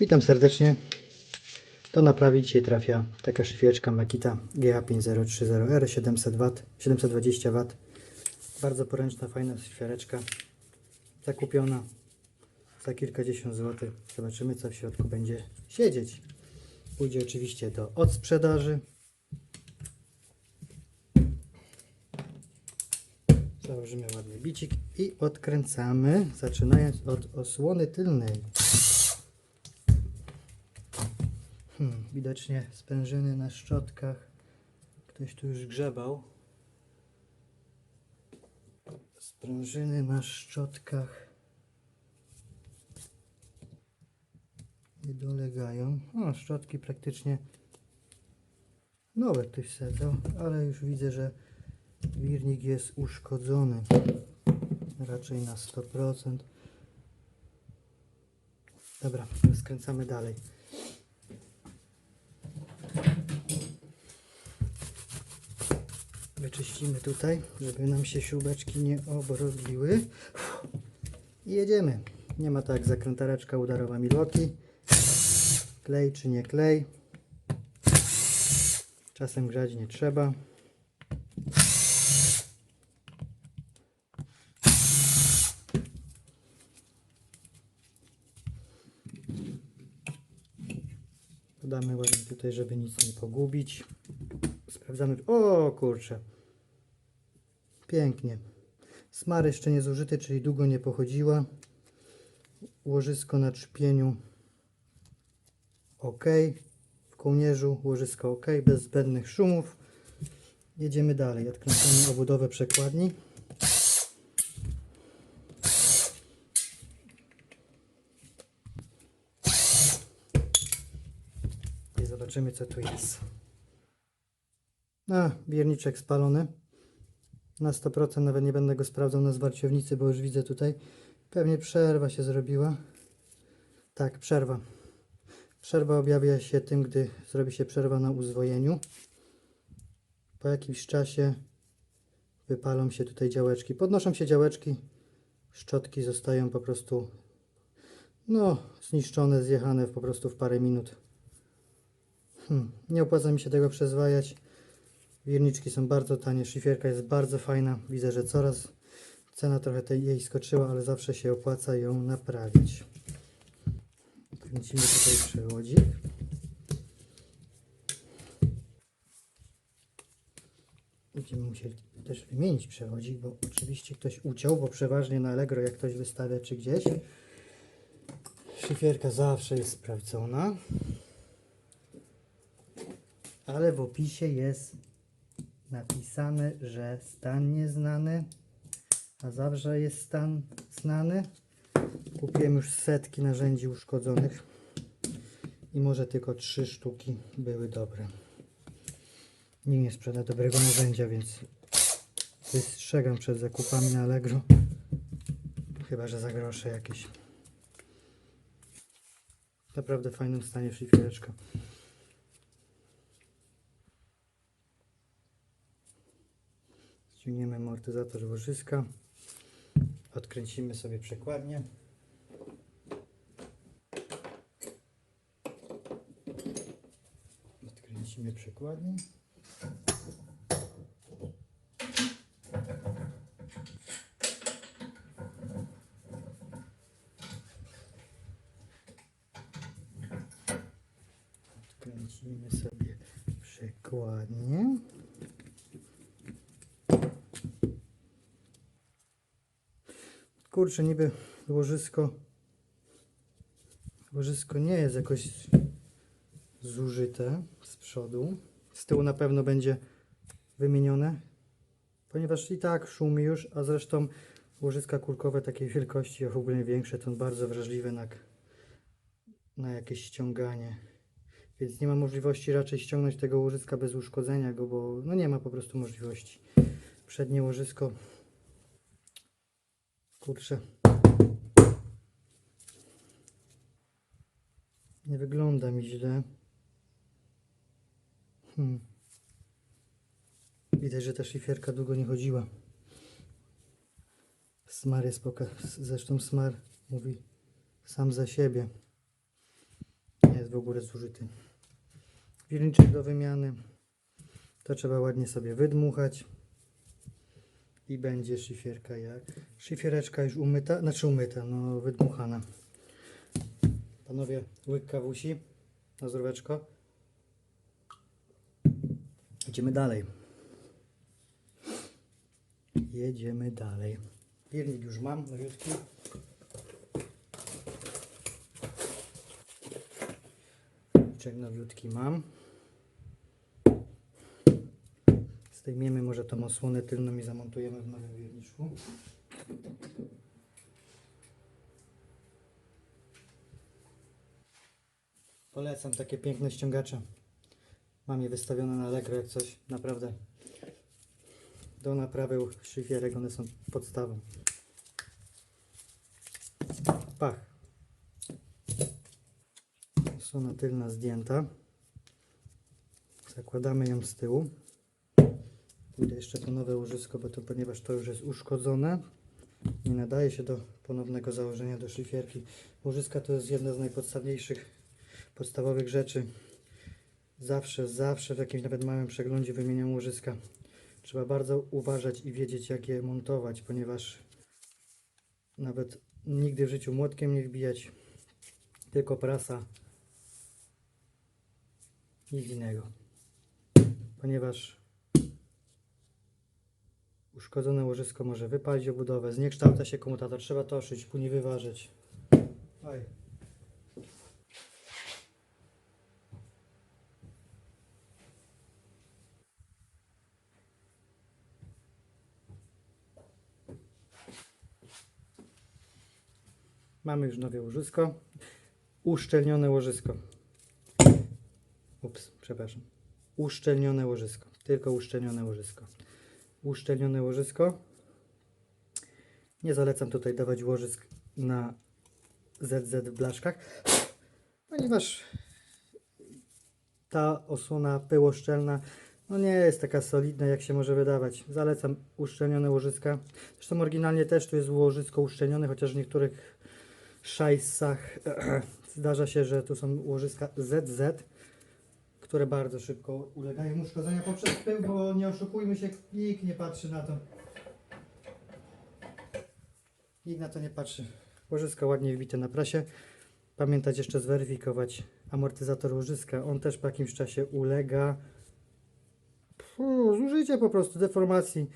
Witam serdecznie. Do naprawy dzisiaj trafia taka szyfieczka Makita GH5030R 700 W, 720 W. Bardzo poręczna, fajna szyfiareczka. Zakupiona za kilkadziesiąt złotych. Zobaczymy co w środku będzie siedzieć. Pójdzie oczywiście do odsprzedaży. Założymy ładny bicik i odkręcamy, zaczynając od osłony tylnej. Hmm, widocznie sprężyny na szczotkach. Ktoś tu już grzebał. Sprężyny na szczotkach nie dolegają. O, szczotki praktycznie nowe ktoś sadzał, ale już widzę, że wirnik jest uszkodzony. Raczej na 100%. Dobra, skręcamy dalej. Wyczyścimy tutaj, żeby nam się śrubeczki nie obrobiły. I jedziemy. Nie ma tak zakrętareczka udarowa Milwaukee. Klej czy nie klej. Czasem grzać nie trzeba. Dodamy ładnie tutaj, żeby nic nie pogubić. Sprawdzamy. O kurczę. Pięknie. Smar jeszcze nie zużyty, czyli długo nie pochodziła. Łożysko na trzpieniu ok. W kołnierzu łożysko ok, bez zbędnych szumów. Jedziemy dalej. Odkręcamy obudowę przekładni. I zobaczymy co tu jest. A, bierniczek spalony. Na 100% nawet nie będę go sprawdzał na zwarciownicy, bo już widzę tutaj. Pewnie przerwa się zrobiła. Tak, przerwa. Przerwa objawia się tym, gdy zrobi się przerwa na uzwojeniu. Po jakimś czasie wypalą się tutaj działeczki. Podnoszą się działeczki. Szczotki zostają po prostu no, zniszczone, zjechane po prostu w parę minut. Hmm, nie opłaca mi się tego przezwajać. Wirniczki są bardzo tanie, szlifierka jest bardzo fajna. Widzę, że coraz cena trochę tej jej skoczyła, ale zawsze się opłaca ją naprawić. Kręcimy tutaj przewodzik. Będziemy musieli też wymienić przewodzik, bo oczywiście ktoś uciął, bo przeważnie na Allegro jak ktoś wystawia czy gdzieś szyfierka zawsze jest sprawdzona ale w opisie jest napisane, że stan nieznany, a zawsze jest stan znany. Kupiłem już setki narzędzi uszkodzonych i może tylko trzy sztuki były dobre. Nikt nie sprzeda dobrego narzędzia, więc wystrzegam przed zakupami na Allegro. Chyba, że za grosze jakieś. Naprawdę w fajnym stanie szlifiereczka. Ściągniemy amortyzator łożyska. Odkręcimy sobie przekładnię. Odkręcimy przekładnię. Odkręcimy sobie przekładnię. Kurczę, niby łożysko łożysko nie jest jakoś zużyte z przodu. Z tyłu na pewno będzie wymienione, ponieważ i tak szumi już, a zresztą łożyska kulkowe takiej wielkości, a w ogóle większe, są bardzo wrażliwe na, na jakieś ściąganie. Więc nie ma możliwości raczej ściągnąć tego łożyska bez uszkodzenia go, bo no nie ma po prostu możliwości. Przednie łożysko Kurczę. Nie wygląda mi źle. Hmm. Widać, że ta szlifierka długo nie chodziła. Smar jest poka... Zresztą smar mówi sam za siebie. jest w ogóle zużyty. Wirniczek do wymiany. To trzeba ładnie sobie wydmuchać. I będzie szlifierka jak. Szlifiereczka już umyta, znaczy umyta, no wydmuchana. Panowie, łyk kawusi na zdróweczko. Idziemy dalej. Jedziemy dalej. Piernik już mam, nowiutki. Czek nowiutki mam. Zdejmiemy może tą osłonę tylną i zamontujemy w nowym wierniczku. Polecam takie piękne ściągacze. Mam je wystawione na Allegro jak coś. Naprawdę. Do naprawy szlifierek one są podstawą. Pach. Osłona tylna zdjęta. Zakładamy ją z tyłu. Pójdę jeszcze po nowe łożysko, bo to ponieważ to już jest uszkodzone, nie nadaje się do ponownego założenia do szlifierki. Łożyska to jest jedna z najpodstawniejszych, podstawowych rzeczy. Zawsze, zawsze w jakimś nawet małym przeglądzie wymieniam łożyska. Trzeba bardzo uważać i wiedzieć jak je montować, ponieważ nawet nigdy w życiu młotkiem nie wbijać, tylko prasa, nic innego. Ponieważ uszkodzone łożysko może wypalić obudowę, zniekształca się komutator, trzeba to szyć, później wyważyć. Oj. Mamy już nowe łożysko. Uszczelnione łożysko. Ups, przepraszam. Uszczelnione łożysko. Tylko uszczelnione łożysko. Uszczelnione łożysko. Nie zalecam tutaj dawać łożysk na ZZ w blaszkach, ponieważ ta osłona pyłoszczelna no nie jest taka solidna jak się może wydawać. Zalecam uszczelnione łożyska. Zresztą oryginalnie też tu jest łożysko uszczelnione, chociaż w niektórych szajsach zdarza się, że tu są łożyska ZZ, które bardzo szybko ulegają uszkodzenia poprzez pył, bo nie oszukujmy się, nikt nie patrzy na to. Nikt na to nie patrzy. Łożyska ładnie wbite na prasie. Pamiętać jeszcze zweryfikować amortyzator łożyska. On też po jakimś czasie ulega Puh, zużycie po prostu, deformacji.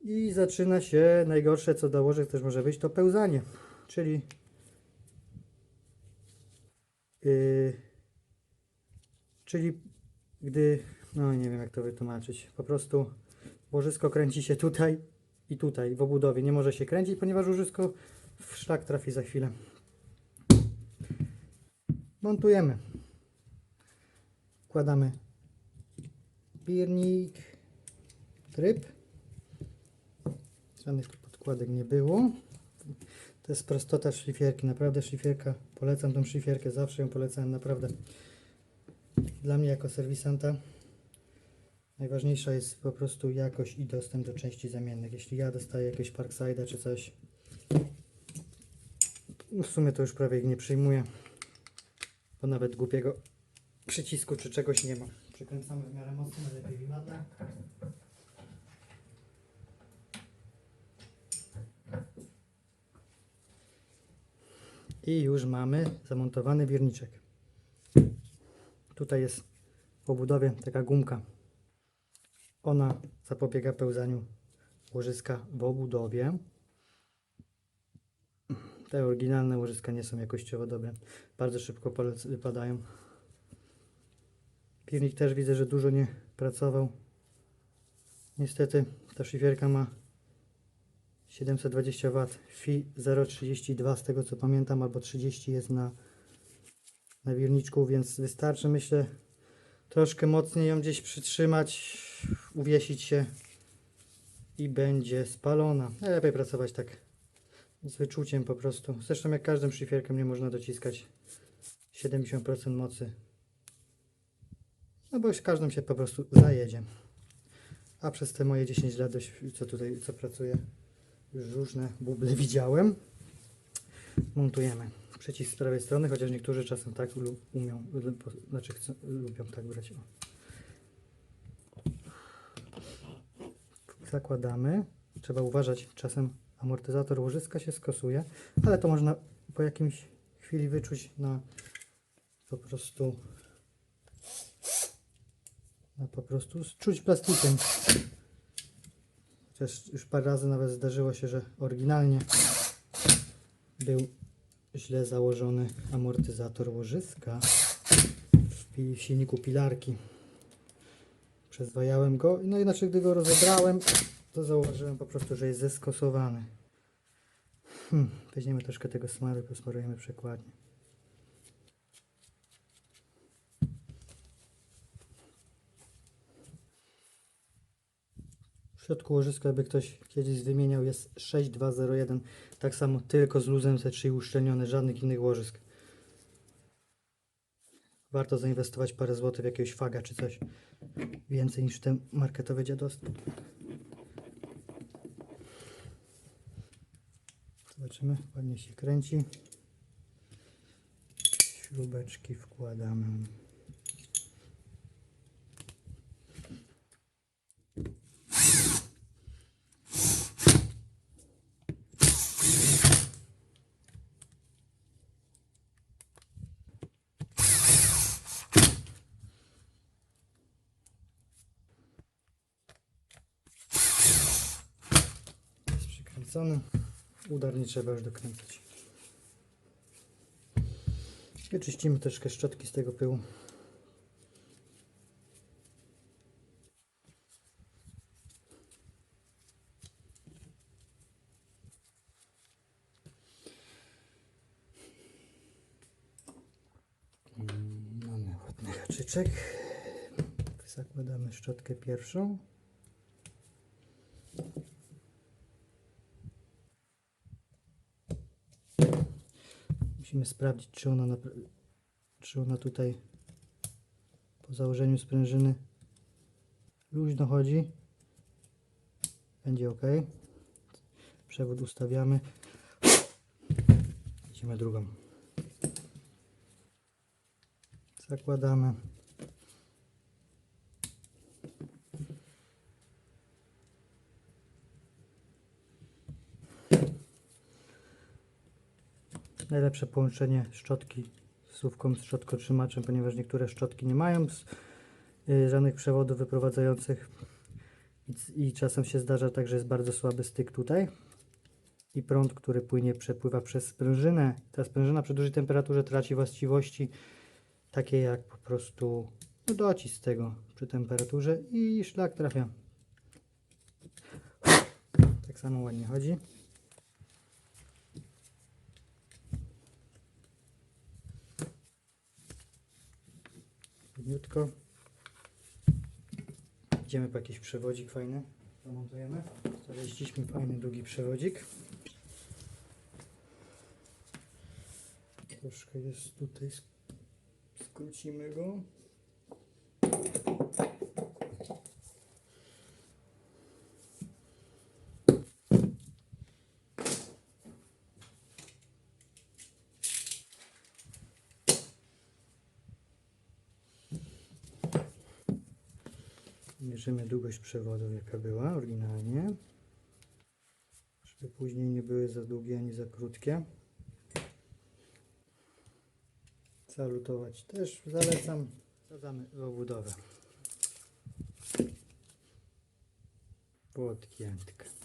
I zaczyna się najgorsze, co do łożek też może być, to pełzanie. Czyli yy, czyli gdy, no nie wiem jak to wytłumaczyć, po prostu łożysko kręci się tutaj i tutaj w obudowie. Nie może się kręcić, ponieważ łożysko w szlak trafi za chwilę. Montujemy. Wkładamy piernik, tryb. Żadnych podkładek nie było. To jest prostota szlifierki. Naprawdę szlifierka, polecam tą szlifierkę, zawsze ją polecałem, naprawdę. Dla mnie jako serwisanta najważniejsza jest po prostu jakość i dostęp do części zamiennych. Jeśli ja dostaję jakiegoś Parkside'a czy coś, no w sumie to już prawie ich nie przyjmuję, bo nawet głupiego przycisku czy czegoś nie ma. Przykręcamy w miarę mocno, lepiej wimadle. I już mamy zamontowany wirniczek. Tutaj jest w obudowie taka gumka. Ona zapobiega pełzaniu łożyska w obudowie. Te oryginalne łożyska nie są jakościowo dobre. Bardzo szybko polec- wypadają. Piwnik też widzę, że dużo nie pracował. Niestety ta szlifierka ma 720 W. Fi 0,32 z tego co pamiętam, albo 30 jest na, na wirniczku, więc wystarczy myślę troszkę mocniej ją gdzieś przytrzymać, uwiesić się i będzie spalona. Najlepiej pracować tak z wyczuciem po prostu. Zresztą jak każdą szlifierką nie można dociskać 70% mocy. No bo już każdym się po prostu zajedzie. A przez te moje 10 lat, co tutaj, co pracuję, już różne buble widziałem. Montujemy. Przycisk z prawej strony, chociaż niektórzy czasem tak umią, znaczy chcą, lubią tak brać. Zakładamy. Trzeba uważać, czasem amortyzator łożyska się skosuje, ale to można po jakimś chwili wyczuć na po prostu na po prostu czuć plastikiem. Chociaż już parę razy nawet zdarzyło się, że oryginalnie był źle założony amortyzator łożyska w silniku pilarki. Przezwajałem go, no inaczej gdy go rozebrałem, to zauważyłem po prostu, że jest zeskosowany. Hmm, weźmiemy troszkę tego smaru i posmarujemy przekładnię. W środku łożyska, jakby ktoś kiedyś wymieniał, jest 6201. Tak samo, tylko z luzem C3 uszczelnione, żadnych innych łożysk. Warto zainwestować parę złotych w jakiegoś faga czy coś. Więcej niż w te marketowe dziadostwo. Zobaczymy, ładnie się kręci. Śrubeczki wkładamy. Nie trzeba już dokręcać. I oczyścimy troszkę szczotki z tego pyłu. Mm, Mamy ładny haczyczek. Zakładamy szczotkę pierwszą. Musimy sprawdzić, czy ona, czy ona tutaj po założeniu sprężyny luźno chodzi. Będzie ok. Przewód ustawiamy. Idziemy drugą. Zakładamy. Najlepsze połączenie szczotki z słówką z szczotkotrzymaczem, ponieważ niektóre szczotki nie mają y, żadnych przewodów wyprowadzających i, i czasem się zdarza tak, że jest bardzo słaby styk tutaj i prąd, który płynie, przepływa przez sprężynę. Ta sprężyna przy dużej temperaturze traci właściwości takie jak po prostu no, docisk tego przy temperaturze i szlak trafia. Tak samo ładnie chodzi. Ładniutko. Idziemy po jakiś przewodzik fajny. Zamontujemy. Znaleźliśmy fajny, długi przewodzik. Troszkę jest tutaj. sk- Skrócimy go. Mierzymy długość przewodów, jaka była oryginalnie. Żeby później nie były za długie ani za krótkie. Salutować też zalecam. Zadamy obudowę. Podkiętkę. Czas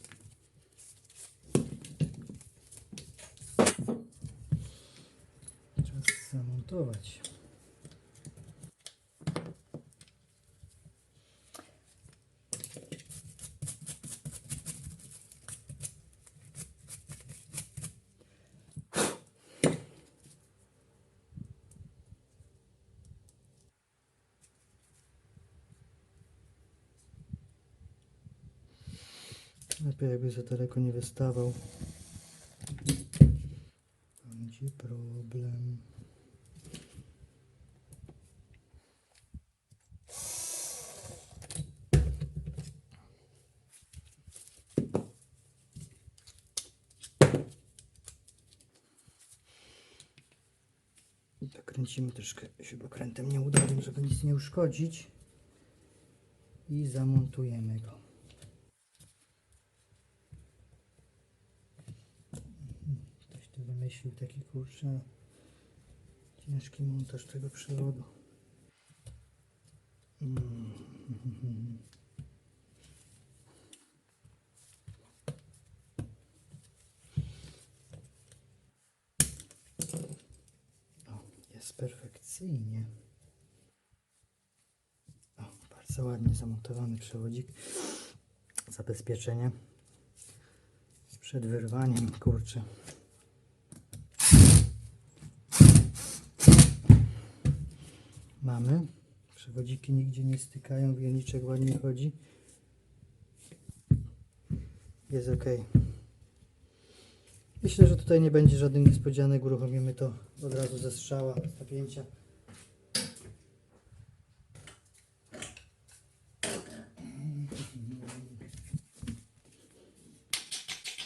Lepiej jakby za daleko nie wystawał. Będzie problem. zakręcimy troszkę śrubokrętem nieudolnym, żeby nic nie uszkodzić. I zamontujemy go. Mhm, Ktoś tu wymyślił taki kurczę ciężki montaż tego przewodu. Mm. Jest perfekcyjnie. O, bardzo ładnie zamontowany przewodzik. Zabezpieczenie przed wyrwaniem, kurczę. Mamy. Przewodziki nigdzie nie stykają, wielniczek ładnie chodzi. Jest ok. Myślę, że tutaj nie będzie żadnych niespodzianek. Uruchomimy to od razu ze strzała, z napięcia.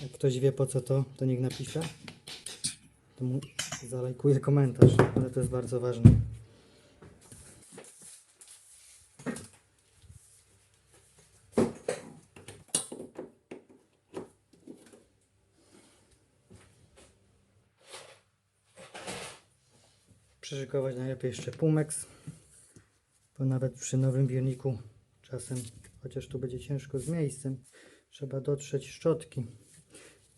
Jak ktoś wie po co to, to niech napisze. To mu zalajkuje komentarz, ale to jest bardzo ważne. Przyszykować najlepiej jeszcze Pumex, bo nawet przy nowym bioniku czasem, chociaż tu będzie ciężko z miejscem, trzeba dotrzeć szczotki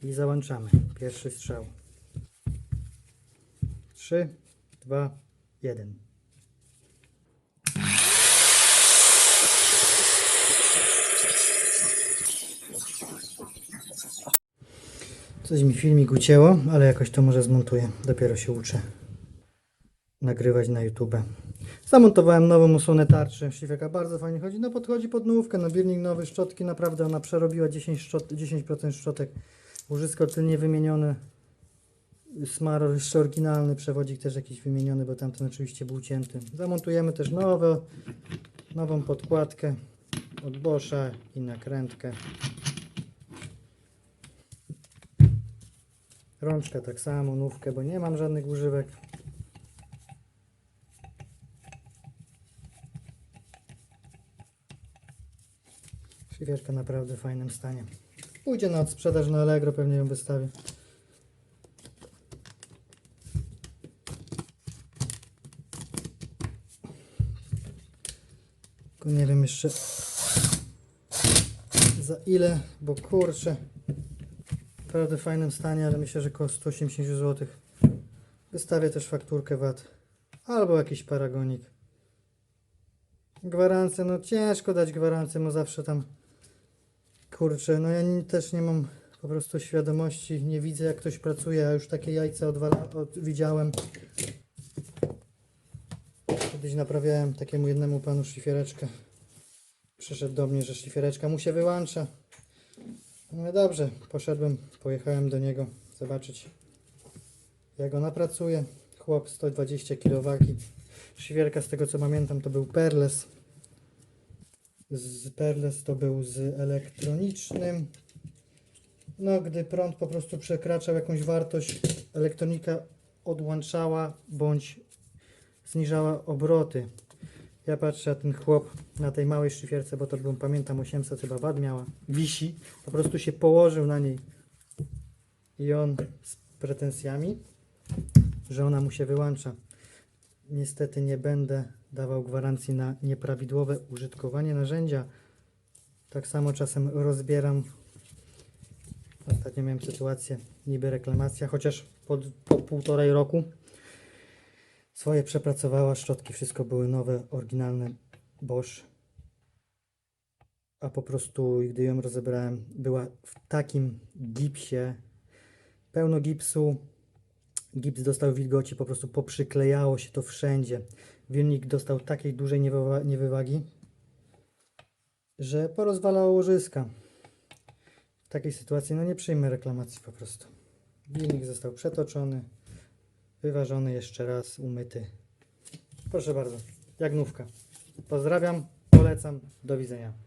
i załączamy. Pierwszy strzał. 3, 2, 1. Coś mi filmik ucięło, ale jakoś to może zmontuję. Dopiero się uczę nagrywać na YouTube. Zamontowałem nową osłonę tarczy. Szlifierka bardzo fajnie chodzi. No podchodzi pod nówkę. No birnik nowy, szczotki naprawdę ona przerobiła 10%, szczot, 10% szczotek. Łożysko tylnie wymienione. Smaror jeszcze oryginalny, przewodzik też jakiś wymieniony, bo tamten oczywiście był cięty. Zamontujemy też nowe, nową podkładkę od Boscha i nakrętkę. Rączka tak samo, nówkę, bo nie mam żadnych używek. Szlifierka naprawdę w fajnym stanie. Pójdzie na odsprzedaż na Allegro, pewnie ją wystawię. Tylko nie wiem jeszcze za ile, bo kurczę naprawdę w fajnym stanie, ale myślę, że koło 180 zł. Wystawię też fakturkę VAT albo jakiś paragonik. Gwarancję, no ciężko dać gwarancję, no zawsze tam kurczę, no ja też nie mam po prostu świadomości, nie widzę jak ktoś pracuje, a już takie jajca odwala, od, widziałem. Kiedyś naprawiałem takiemu jednemu panu szlifiereczkę. Przyszedł do mnie, że szlifiereczka mu się wyłącza. No dobrze, poszedłem, pojechałem do niego zobaczyć jak ona pracuje. Chłop 120 kW. Szlifierka z tego co pamiętam to był Perles. Z Perles to był z elektronicznym. No, gdy prąd po prostu przekraczał jakąś wartość, elektronika odłączała bądź zniżała obroty. Ja patrzę, a ten chłop na tej małej szlifierce, bo to był, pamiętam, 800 chyba wad miała, wisi, po prostu się położył na niej i on z pretensjami, że ona mu się wyłącza. Niestety nie będę dawał gwarancji na nieprawidłowe użytkowanie narzędzia. Tak samo czasem rozbieram. Ostatnio miałem sytuację, niby reklamacja, chociaż po, po półtorej roku swoje przepracowała, szczotki, wszystko były nowe, oryginalne Bosch. A po prostu, gdy ją rozebrałem, była w takim gipsie, pełno gipsu, gips dostał wilgoci, po prostu poprzyklejało się to wszędzie. Wilnik dostał takiej dużej niewywa- niewywagi, że porozwalało łożyska. W takiej sytuacji no nie przyjmę reklamacji po prostu. Wilnik został przetoczony, wyważony jeszcze raz, umyty. Proszę bardzo, jak nówka. Pozdrawiam, polecam, do widzenia.